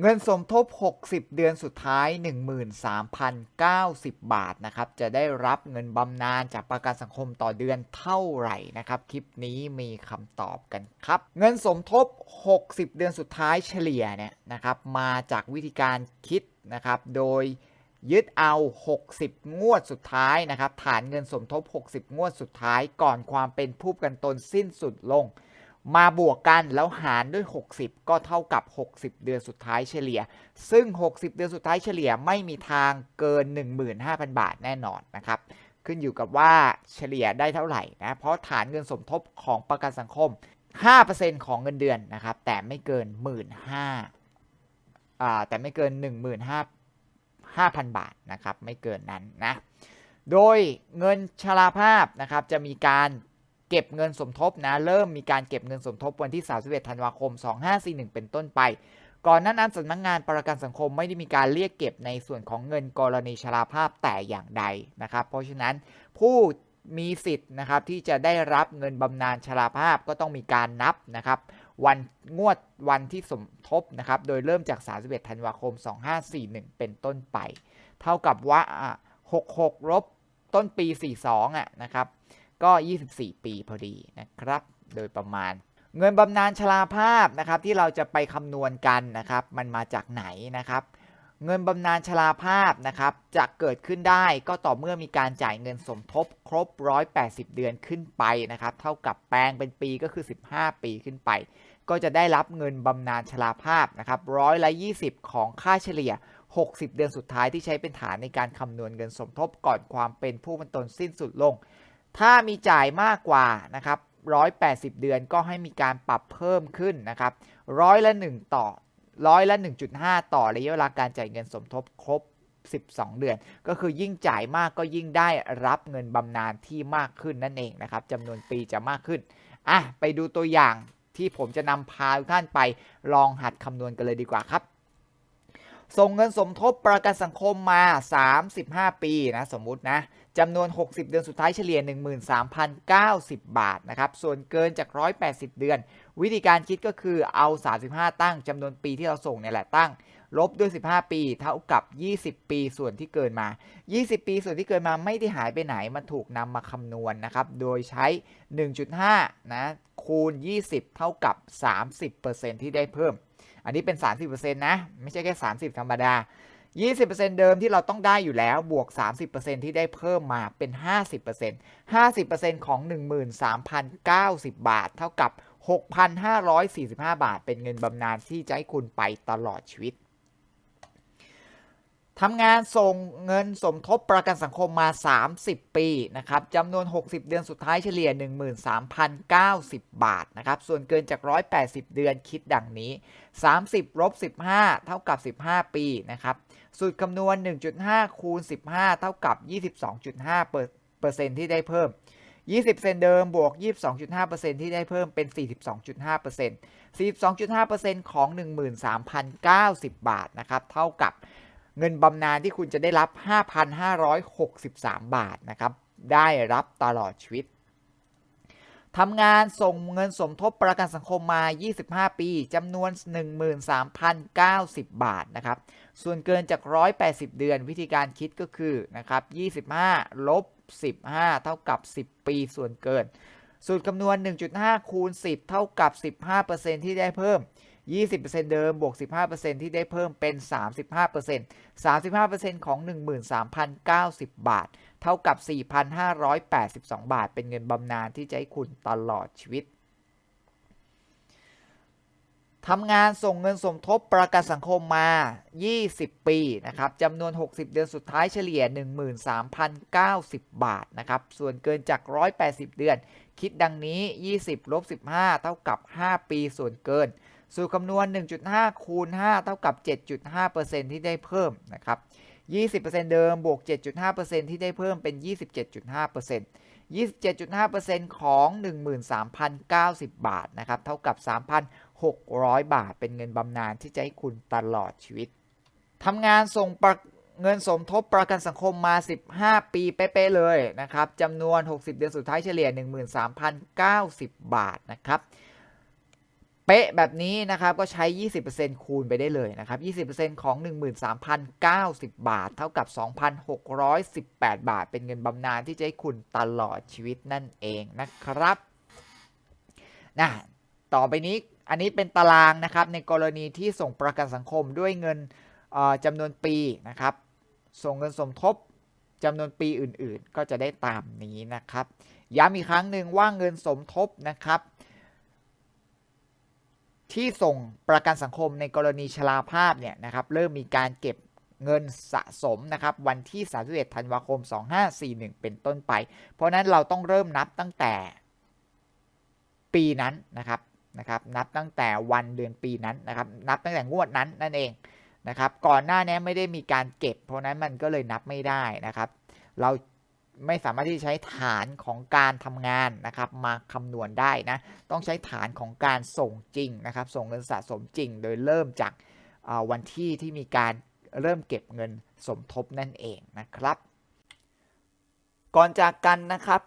เงินสมทบ 60 เดือนสุดท้าย 13,090 บาทนะครับ จะได้รับเงินบำนาญจากประกันสังคมต่อเดือนเท่าไหร่นะครับ คลิปนี้มีคำตอบกันครับ เงินสมทบ 60 เดือนสุดท้ายเฉลี่ยเนี่ยนะครับ มาจากวิธีการคิดนะครับ โดยยึดเอา 60 งวดสุดท้ายนะครับ ฐานเงินสมทบ 60 งวดสุดท้ายก่อนความเป็นผู้กันตนสิ้นสุดลง มาบวกกันแล้วหารด้วย 60 ก็เท่ากับ 60 เดือนสุดท้ายเฉลี่ย ซึ่ง 60 เดือนสุดท้ายเฉลี่ยไม่มีทางเกิน 15,000 บาทแน่นอนนะครับ ขึ้นอยู่กับว่าเฉลี่ยได้เท่าไหร่นะ เพราะฐานเงินสมทบของประกันสังคม 5%ของเงินเดือนนะครับ แต่ไม่เกิน 15,000อ่าแต่ไม่เกิน 15,000 บาทนะครับ ไม่เกินนั้นนะ โดยเงินชราภาพนะครับจะมีการ เก็บเงินสมทบนะเริ่มมีการเก็บเงินสมทบวันที่ 31 ธันวาคม 2541 เป็นต้นไป ก่อนหนั้นนั้นสำนักงงานประกันสังคมไม่ได้มีการเรียกเก็บในส่วนของเงินกรณีชราภาพแต่อย่างใดนะครับ เพราะฉะนั้นผู้มีสิทธิ์นะครับที่จะได้รับเงินบำนาญชราภาพก็ต้องมีการนับนะครับวันงวดวันที่สมทบนะครับโดยเริ่มจาก 31 ธันวาคม 2541 เป็นต้นไป เท่ากับว่า 66ลบต้นปี 42อะนะครับ ก็ 24 ปีพอดีนะครับ โดยประมาณ เงินบำนาญชราภาพนะครับที่เราจะไปคำนวณกันนะครับ มันมาจากไหนนะครับ เงินบำนาญชราภาพนะครับจะเกิดขึ้นได้ก็ต่อเมื่อมีการจ่ายเงินสมทบครบ 180 เดือนขึ้นไปนะครับ เท่ากับแปลงเป็นปีก็คือ 15 ปีขึ้นไป ก็จะได้รับเงินบำนาญชราภาพนะครับร้อยละ20 ของค่าเฉลี่ย60 เดือนสุดท้ายที่ใช้เป็นฐานในการคำนวณเงินสมทบก่อนความเป็นผู้บรรตนสิ้นสุดลง ถ้ามีจ่ายมากกว่านะครับ180 เดือนก็ให้มีการปรับเพิ่มขึ้นนะครับร้อยละ 1 ต่อร้อยละ 1.5 ต่อระยะเวลาการจ่ายเงินสมทบครบ 12 เดือน ก็คือยิ่งจ่ายมากก็ยิ่งได้รับเงินบำนาญที่มากขึ้นนั่นเองนะครับจำนวนปีจะมากขึ้นอะไปดูตัวอย่างที่ผมจะนำพาทุกท่านไปลองหัดคำนวณกันเลยดีกว่าครับ ส่งเงินสมทบประกันสังคมมา 35 ปีนะสมมุตินะจำนวน 60 เดือนสุดท้ายเฉลี่ย 13,090 บาทนะครับส่วนเกินจาก 180 เดือน วิธีการคิดก็คือเอา 35 ตั้งจำนวนปีที่เราส่งเนี่ยแหละตั้ง ลบด้วย 15 ปี เท่ากับ 20 ปีส่วนที่เกินมา 20 ปีส่วนที่เกินมาไม่ได้หายไปไหน มันถูกนำมาคำนวณนนะครับโดยใช้ 1.5นะคูณ 20 เท่ากับ 30%ที่ได้เพิ่ม อันนี้เป็น 30%นะ ไม่ใช่แค่ 30 ธรรมดา 20%เดิมที่เราต้องได้อยู่แล้วบวก 30%ที่ได้เพิ่มมาเป็น 50% 50%ของ 13,090 บาท เท่ากับ 6,545 บาท เป็นเงินบำนาญที่จะให้คุณไปตลอดชีวิต ทำงานส่งเงินสมทบประกันสังคมมา 30 ปีนะครับจำนวน 60 เดือนสุดท้ายเฉลี่ย 13,090 บาทนะครับส่วนเกินจาก 180 เดือนคิดดังนี้ 30ลบ15 เท่ากับ 15 ปีนะครับสูตรคำนวณ 1.5 คูณ 15 เท่ากับ 22.5 เปอร์เซ็นต์ที่ได้เพิ่ม 20 เซนเดิมบวก 22.5%ที่ได้เพิ่มเป็น 42.5% 42.5%ของ 13,090 บาทนะครับเท่ากับ เงินบำนาญที่คุณจะได้รับ 5,563 บาทนะครับ ได้รับตลอดชีวิตทำงานส่งเงินสมทบประกันสังคมมา 25 ปีจำนวน 13,090 บาทนะครับ ส่วนเกินจาก 180 เดือนวิธีการคิดก็คือนะครับ 25 ลบ 15 เท่ากับ 10 ปีส่วนเกิน สูตรคำนวณ 1.5 คูณ 10 เท่ากับ 15%ที่ได้เพิ่ม 20%เดิมบวก 15%ที่ได้เพิ่มเป็น 35% 35%ของ 13,090 บาท เท่ากับ 4,582 บาท เป็นเงินบำนาญที่จะให้คุณตลอดชีวิตทำงานส่งเงินสมทบประกันสังคมมา 20 ปีนะครับจำนวน 60 เดือนสุดท้ายเฉลี่ย 13,090 บาทนะครับ ส่วนเกินจาก 180 เดือน คิดดังนี้ 20 ลบ 15 เท่ากับ 5 ปีส่วนเกิน สูตรคำนวณ 1.5 คูณ 5 เท่ากับ 7.5%ที่ได้เพิ่มนะครับ 20%เดิมบวก 7.5%ที่ได้เพิ่มเป็น 27.5% 27.5%ของ 13,090 บาทนะครับ เท่ากับ 3,600 บาท เป็นเงินบำนาญที่จะให้คุณตลอดชีวิต ทำงานส่งเงินสมทบประกันสังคมมา 15 ปีเป๊ะๆเลยนะครับจำนวน 60 เดือนสุดท้ายเฉลี่ย 13,090 บาทนะครับ เป๊ะแบบนี้นะครับก็ใช้ 20%คูณไปได้เลยนะครับ 20%ของ 13,090 บาท เท่ากับ 2,618 บาท เป็นเงินบำนาญที่จะให้คุณตลอดชีวิตนั่นเองนะครับนะต่อไปนี้อันนี้เป็นตารางนะครับในกรณีที่ส่งประกันสังคมด้วยเงินจำนวนปีนะครับ ส่งเงินสมทบจำนวนปีอื่นๆ ก็จะได้ตามนี้นะครับ ย้ำอีกครั้งหนึ่งว่าเงินสมทบนะครับ ที่ส่งประกันสังคมในกรณีชราภาพเนี่ยนะครับเริ่มมีการเก็บเงินสะสมนะครับวันที่ 31 ธันวาคม 2541 เป็นต้นไป เพราะนั้นเราต้องเริ่มนับตั้งแต่ปีนั้นนะครับนะครับนับตั้งแต่วันเดือนปีนั้นนะครับนับตั้งแต่งวดนั้นนั่นเองนะครับก่อนหน้านี้ไม่ได้มีการเก็บ เพราะนั้นมันก็เลยนับไม่ได้นะครับ เรา ไม่สามารถที่จะใช้ฐานของการทำงานนะครับมาคำนวณได้นะ ต้องใช้ฐานของการส่งจริงนะครับ ส่งเงินสะสมจริง โดยเริ่มจากวันที่ที่มีการเริ่มเก็บเงินสมทบนั่นเองนะครับ ก่อนจากกันนะครับ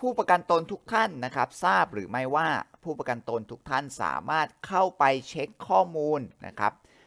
ผู้ประกันตนทุกท่านนะครับ ทราบหรือไม่ว่าผู้ประกันตนทุกท่านสามารถเข้าไปเช็คข้อมูลนะครับ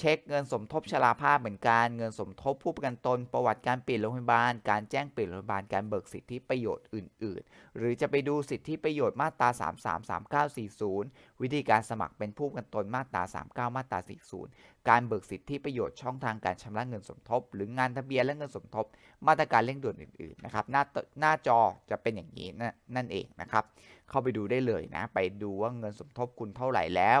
เช็คเงินสมทบชราภาพเหมือนกัน เงินสมทบผู้ประกันตน ประวัติการเปลี่ยนโรงพยาบาล การแจ้งเปลี่ยนโรงพยาบาล การเบิกสิทธิประโยชน์อื่น ๆ หรือจะไปดูสิทธิประโยชน์มาตรา 333940 วิธีการสมัครเป็นผู้ประกันตนมาตรา 39 มาตรา 40 การเบิกสิทธิประโยชน์ช่องทางการชำระเงินสมทบ หรืองานทะเบียนและเงินสมทบ มาตรการเร่งด่วนอื่น ๆ นะครับ หน้าหน้าจอจะเป็นอย่างนี้นั่นเองนะครับ เข้าไปดูได้เลยนะ ไปดูว่าเงินสมทบคุณเท่าไหร่แล้ว